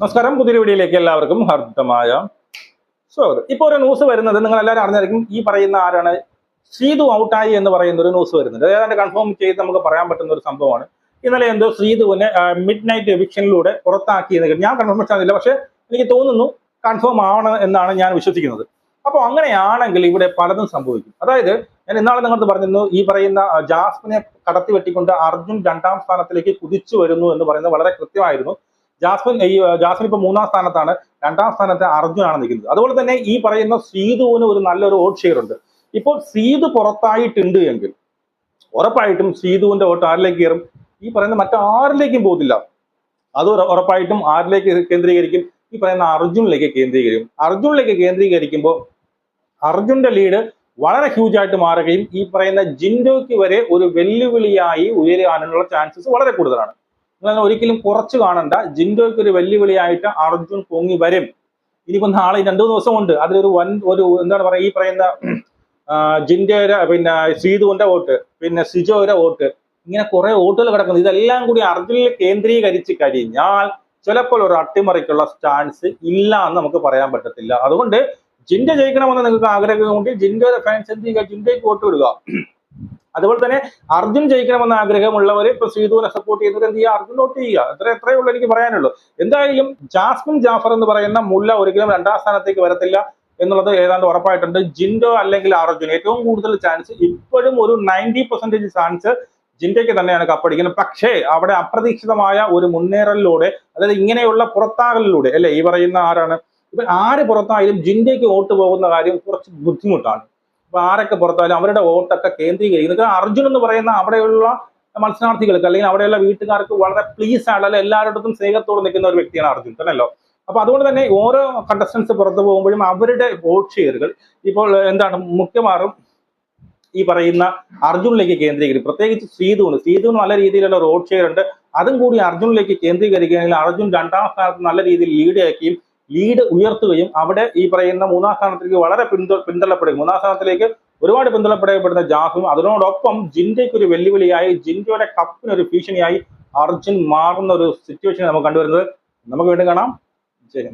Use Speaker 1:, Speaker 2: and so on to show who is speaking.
Speaker 1: നമസ്കാരം. പുതിയ വീഡിയോയിലേക്ക് എല്ലാവർക്കും ഹർദ്ദമായ സ്വാഗതം. ഇപ്പോൾ ഒരു ന്യൂസ് വരുന്നത് നിങ്ങൾ എല്ലാവരും അറിഞ്ഞായിരിക്കും ഈ പറയുന്ന ആരാണ്? ശ്രീതു ഔട്ടായി എന്ന് പറയുന്ന ഒരു ന്യൂസ് വരുന്നുണ്ട്. ഏതാണ്ട് കൺഫേം ചെയ്ത് നമുക്ക് പറയാൻ പറ്റുന്ന ഒരു സംഭവമാണ്. ഇന്നലെ എന്തോ ശ്രീതുവിനെ മിഡ് നൈറ്റ് എവിക്ഷനിലൂടെ പുറത്താക്കിയെന്ന് ഞാൻ കൺഫേം ചെയ്യുന്നില്ല പക്ഷേ എനിക്ക് തോന്നുന്നു കൺഫേം ആണ് എന്നാണ് ഞാൻ വിശ്വസിക്കുന്നത്. അപ്പോൾ അങ്ങനെയാണെങ്കിൽ ഇവിടെ പലതും സംഭവിക്കും. അതായത് ഞാൻ ഇന്നാളെ നിങ്ങൾക്ക് പറഞ്ഞിരുന്നു ഈ പറയുന്ന ജാസ്മിനെ കടത്തി വെട്ടിക്കൊണ്ട് അർജുൻ രണ്ടാം സ്ഥാനത്തിലേക്ക് കുതിച്ചു വരുന്നു എന്ന് പറയുന്നത് വളരെ കൃത്യമായിരുന്നു. ജാസ്മിൻ ഈ ജാസ്മിൻ ഇപ്പൊ മൂന്നാം സ്ഥാനത്താണ്. രണ്ടാം സ്ഥാനത്ത് അർജുനാണ് നിൽക്കുന്നത്. അതുപോലെ തന്നെ ഈ പറയുന്ന സീതുവിന് ഒരു നല്ലൊരു വോട്ട് ഷെയർ ഉണ്ട്. ഇപ്പോൾ സീതു പുറത്തായിട്ടുണ്ട് എങ്കിൽ ഉറപ്പായിട്ടും സീതുവിന്റെ വോട്ട് ആരിലേക്ക് കയറും? ഈ പറയുന്ന മറ്റാരിലേക്കും പോകത്തില്ല. അത് ഉറ- ഉറപ്പായിട്ടും ആരിലേക്ക് കേന്ദ്രീകരിക്കും? ഈ പറയുന്ന അർജുനിലേക്ക് കേന്ദ്രീകരിക്കും. അർജുനിലേക്ക് കേന്ദ്രീകരിക്കുമ്പോൾ അർജുന്റെ ലീഡ് വളരെ ഹ്യൂജ് ആയിട്ട് മാറുകയും ഈ പറയുന്ന ജിൻഡോയ്ക്ക് വരെ ഒരു വെല്ലുവിളിയായി ഉയരാനുള്ള ചാൻസസ് വളരെ കൂടുതലാണ്. നിങ്ങൾ ഒരിക്കലും കുറച്ച് കാണണ്ട. ജിൻഡോയ്ക്ക് ഒരു വെല്ലുവിളിയായിട്ട് അർജുൻ പൊങ്ങി വരും. ഇനിയിപ്പോ നാളെ രണ്ടു ദിവസം ഉണ്ട് അതിലൊരു വൻ ഒരു എന്താണ് പറയുക ഈ പറയുന്ന ജിൻഡോയുടെ പിന്നെ സീതുവിന്റെ വോട്ട് പിന്നെ സിജോയുടെ വോട്ട് ഇങ്ങനെ കുറെ വോട്ടുകൾ കിടക്കുന്നു. ഇതെല്ലാം കൂടി അർജുനിൽ കേന്ദ്രീകരിച്ച് കഴിഞ്ഞാൽ ചിലപ്പോൾ ഒരു അട്ടിമറിക്കുള്ള ചാൻസ് ഇല്ല എന്ന് നമുക്ക് പറയാൻ പറ്റത്തില്ല. അതുകൊണ്ട് ജിൻഡ ജയിക്കണമെന്ന് നിങ്ങൾക്ക് ആഗ്രഹമുണ്ട് ജിൻഡോയുടെ ഫാൻസ് എന്ത് ചെയ്യുക? ജിൻഡയ്ക്ക് വോട്ട് വിടുക അതുപോലെ തന്നെ അർജുൻ ജയിക്കണമെന്ന ആഗ്രഹമുള്ളവർ ഇപ്പൊ സീതുവിനെ സപ്പോർട്ട് ചെയ്യുന്നവർ എന്ത് ചെയ്യുക? അർജുൻ വോട്ട് ചെയ്യുക. അത്ര എത്രയേ ഉള്ളൂ എനിക്ക് പറയാനുള്ളൂ. എന്തായാലും ജാസ്മിൻ ജാഫർ എന്ന് പറയുന്ന മുല്ല ഒരിക്കലും രണ്ടാം സ്ഥാനത്തേക്ക് വരത്തില്ല എന്നുള്ളത് ഏതാണ്ട് ഉറപ്പായിട്ടുണ്ട്. ജിൻഡോ അല്ലെങ്കിൽ അർജുൻ. ഏറ്റവും കൂടുതൽ ചാൻസ് ഇപ്പോഴും ഒരു നയന്റി പെർസെന്റേജ് ചാൻസ് ജിൻഡയ്ക്ക് തന്നെയാണ് കപ്പടിക്കുന്നത്. പക്ഷേ അവിടെ അപ്രതീക്ഷിതമായ ഒരു മുന്നേറലിലൂടെ അതായത് ഇങ്ങനെയുള്ള പുറത്താകലിലൂടെ അല്ലെ? ഈ പറയുന്ന ആരാണ്? ഇപ്പൊ ആര് പുറത്തായാലും ജിൻഡയ്ക്ക് വോട്ട് പോകുന്ന കാര്യം കുറച്ച് ബുദ്ധിമുട്ടാണ്. അപ്പൊ ആരൊക്കെ പുറത്തായാലും അവരുടെ വോട്ടൊക്കെ കേന്ദ്രീകരിക്കുന്നത് അർജുൻ എന്ന് പറയുന്ന അവിടെയുള്ള മത്സരാർത്ഥികൾക്ക് അല്ലെങ്കിൽ അവിടെയുള്ള വീട്ടുകാർക്ക് വളരെ പ്ലീസ് ആണ് അല്ലെങ്കിൽ എല്ലാവരുടെ സ്നേഹത്തോട് നിൽക്കുന്ന ഒരു വ്യക്തിയാണ് അർജുൻ. തന്നെയല്ലോ അപ്പൊ അതുകൊണ്ട് തന്നെ ഓരോ കണ്ടസ്റ്റൻസ് പുറത്തു പോകുമ്പോഴും അവരുടെ വോട്ട് ഷെയറുകൾ ഇപ്പോൾ എന്താണ്? മുഖ്യമാറും ഈ പറയുന്ന അർജുനിലേക്ക് കേന്ദ്രീകരിക്കും. പ്രത്യേകിച്ച് ശ്രീധുവിന്. ശ്രീധുവിന് നല്ല രീതിയിലുള്ള റോഡ് ഷെയർ ഉണ്ട്. അതും കൂടി അർജുനിലേക്ക് കേന്ദ്രീകരിക്കുകയാണെങ്കിൽ അർജുൻ രണ്ടാം സ്ഥാനത്ത് നല്ല രീതിയിൽ ലീഡ് ആക്കുകയും ലീഡ് ഉയർത്തുകയും അവിടെ ഈ പറയുന്ന മൂന്നാം സ്ഥാനത്തേക്ക് വളരെ പിന്തു പിന്തള്ളപ്പെടുകയും മൂന്നാം സ്ഥാനത്തിലേക്ക് ഒരുപാട് പിന്തള്ളപ്പെടപ്പെടുന്ന ജാഹും. അതിനോടൊപ്പം ജിൻഡയ്ക്ക് ഒരു വെല്ലുവിളിയായി ജിൻഡയുടെ കപ്പിന് ഒരു ഭീഷണിയായി അർജുൻ മാറുന്ന ഒരു സിറ്റുവേഷൻ നമുക്ക് കണ്ടുവരുന്നത്. നമുക്ക് വീണ്ടും കാണാം. ജയ്